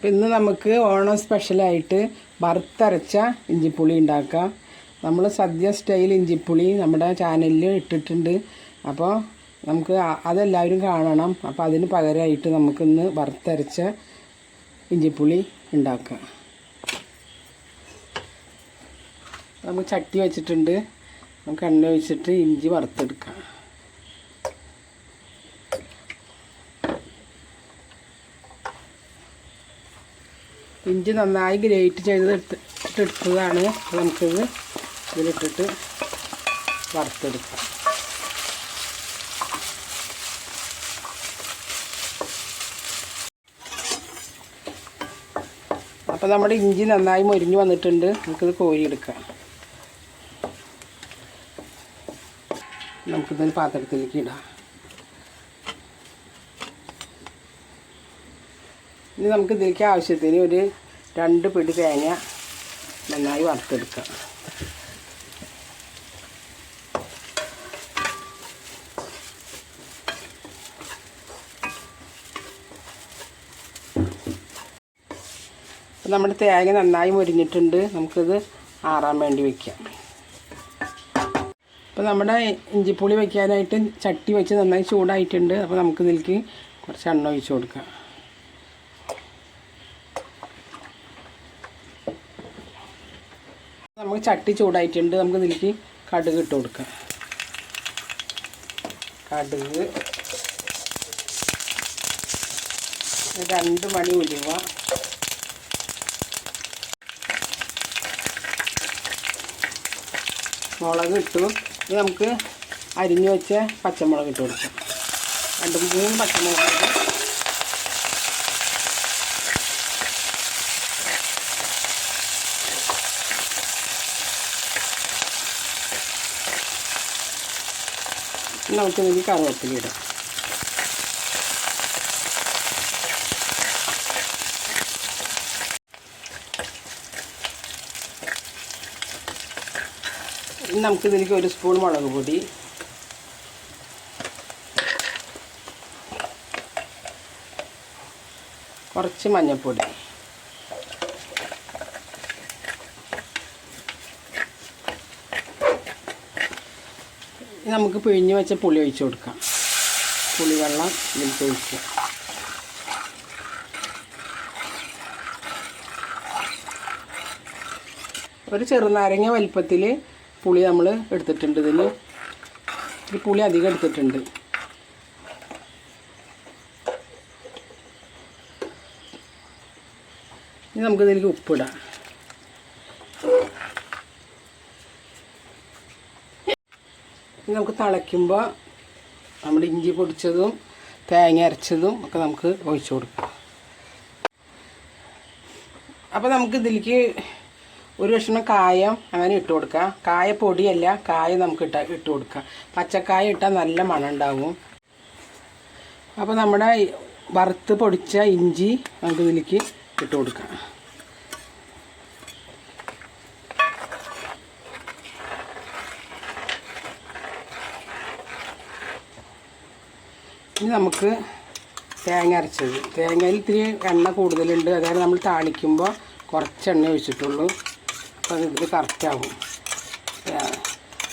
അപ്പം ഇന്ന് നമുക്ക് ഓണം സ്പെഷ്യലായിട്ട് വറുത്തരച്ച ഇഞ്ചിപ്പുളി ഉണ്ടാക്കാം. നമ്മൾ സദ്യ സ്റ്റൈൽ ഇഞ്ചിപ്പുളി നമ്മുടെ ചാനലിൽ ഇട്ടിട്ടുണ്ട്. അപ്പോൾ നമുക്ക് അതെല്ലാവരും കാണണം. അപ്പോൾ അതിന് പകരമായിട്ട് നമുക്കിന്ന് വറുത്തരച്ച ഇഞ്ചിപ്പുളി ഉണ്ടാക്കാം. നമുക്ക് ചട്ടി വെച്ചിട്ടുണ്ട്. നമുക്ക് എണ്ണ ഒഴിച്ചിട്ട് ഇഞ്ചി വറുത്തെടുക്കാം. ഇഞ്ചി നന്നായി ഗ്രേറ്റ് ചെയ്ത് എടുത്ത് എടുത്തതാണ് നമുക്കിത് ഇതിലിട്ടിട്ട് വറുത്തെടുക്കാം. അപ്പോൾ നമ്മുടെ ഇഞ്ചി നന്നായി മൊരിഞ്ഞ് വന്നിട്ടുണ്ട്. നമുക്കിത് കോരിയെടുക്കാം. നമുക്കിതൊരു പാത്രത്തിലേക്ക് ഇടാം. ഇനി നമുക്ക് ഇതിലേക്ക് ആവശ്യത്തിന് ഒരു രണ്ട് പിടി തേങ്ങ നന്നായി വറുത്തെടുക്കാം. നമ്മുടെ തേങ്ങ നന്നായി മുരിഞ്ഞിട്ടുണ്ട്. നമുക്കിത് ആറാൻ വേണ്ടി വയ്ക്കാം അപ്പോൾ നമ്മുടെ ഇഞ്ചിപ്പുളി വയ്ക്കാനായിട്ട് ചട്ടി വെച്ച് നന്നായി ചൂടായിട്ടുണ്ട്. അപ്പോൾ നമുക്ക് ഇതിലേക്ക് കുറച്ച് എണ്ണ ഒഴിച്ച് കൊടുക്കാം. നമുക്ക് ചട്ടി ചൂടായിട്ടുണ്ട്. നമുക്ക് ഇതിലേക്ക് കടുക് ഇട്ട് കൊടുക്കാം. കടുക്. രണ്ട് മണി ഉലുവ. മുളക് ഇട്ടു. ഇനി നമുക്ക് അരിഞ്ഞു വെച്ച പച്ചമുളക് ഇട്ട് കൊടുക്കാം. രണ്ട് മൂന്ന് പച്ചമുളക് നമുക്ക് ഇതിലേക്ക് കറുവപ്പില ഇടാം. നമുക്ക് ഇതിലേക്ക് ഒരു സ്പൂൺ മുളക് പൊടി. കുറച്ച് മഞ്ഞൾപ്പൊടി. നമുക്ക് പിഴിഞ്ഞ് വെച്ച പുളി ഒഴിച്ച് കൊടുക്കാം. പുളിവെള്ളം ഇതിലേക്ക് ഒഴിക്കുക. ഒരു ചെറുനാരങ്ങ വലിപ്പത്തിൽ പുളി നമ്മൾ എടുത്തിട്ടുണ്ട്. ഇതിൽ ഈ പുളി അധികം എടുത്തിട്ടുണ്ട്. ഇനി നമുക്കിതിലേക്ക് ഉപ്പിടാം. നമുക്ക് തിളയ്ക്കുമ്പോൾ നമ്മൾ ഇഞ്ചി പൊടിച്ചതും തേങ്ങ അരച്ചതും ഒക്കെ നമുക്ക് ഒഴിച്ചു കൊടുക്കാം. അപ്പോൾ നമുക്ക് ഇതിലേക്ക് ഒരു കഷ്ണം കായം അങ്ങനെ ഇട്ട് കൊടുക്കാം. കായ പൊടിയല്ല കായ നമുക്ക് ഇട്ട ഇട്ട് കൊടുക്കാം. പച്ചക്കായ ഇട്ടാൽ നല്ല മണം ഉണ്ടാവും. അപ്പോൾ നമ്മുടെ വറുത്ത് പൊടിച്ച ഇഞ്ചി നമുക്ക് ഇതിലേക്ക് ഇട്ട് കൊടുക്കാം. ഇനി നമുക്ക് തേങ്ങ അരച്ചത്. തേങ്ങയിൽ ഇത്തിരി എണ്ണ കൂടുതലുണ്ട്. അതായത് നമ്മൾ താളിക്കുമ്പോൾ കുറച്ച് എണ്ണ ഒഴിച്ചിട്ടുള്ളൂ. അപ്പോൾ അത് ഇതിൽ കറക്റ്റാവും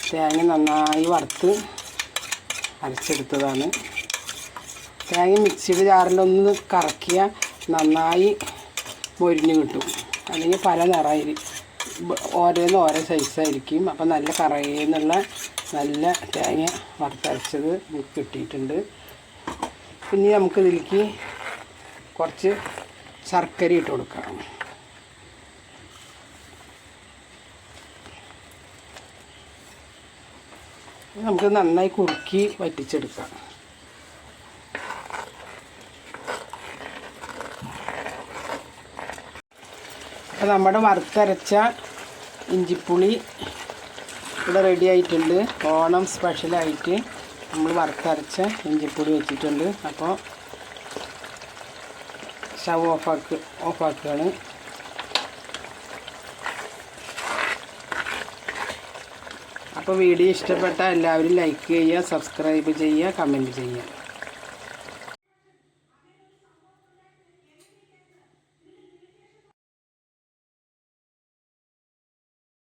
തേങ്ങ നന്നായി വറുത്ത് അരച്ചെടുത്തതാണ്. തേങ്ങ മിക്സിയുടെ ജാറിലൊന്ന് കറക്കിയാൽ നന്നായി മൊരിഞ്ഞ് കിട്ടും. അല്ലെങ്കിൽ പല നിറമായി ഓരോന്ന് ഓരോ സൈസായിരിക്കും അപ്പം നല്ല കറയെന്നുള്ള നല്ല തേങ്ങ വറുത്തരച്ചത് കിട്ടിയിട്ടുണ്ട്. പിന്നെ നമുക്കിതിലേക്ക് കുറച്ച് ശർക്കര ഇട്ട് കൊടുക്കാം. നമുക്ക് നന്നായി കുറുക്കി വറ്റിച്ചെടുക്കാം. അപ്പോൾ നമ്മുടെ വറുത്തരച്ച ഇഞ്ചിപ്പുളി ഇവിടെ റെഡി ആയിട്ടുണ്ട്. ഓണം സ്പെഷ്യലായിട്ട് നമ്മൾ വറുത്തരച്ച ഇഞ്ചിപ്പൊടി വെച്ചിട്ടുണ്ട്. അപ്പോൾ സ്റ്റവ് ഓഫാക്ക് ഓഫാക്കുകയാണ്. അപ്പോൾ വീഡിയോ ഇഷ്ടപ്പെട്ട എല്ലാവരും ലൈക്ക് ചെയ്യുക സബ്സ്ക്രൈബ് ചെയ്യുക കമന്റ് ചെയ്യുക.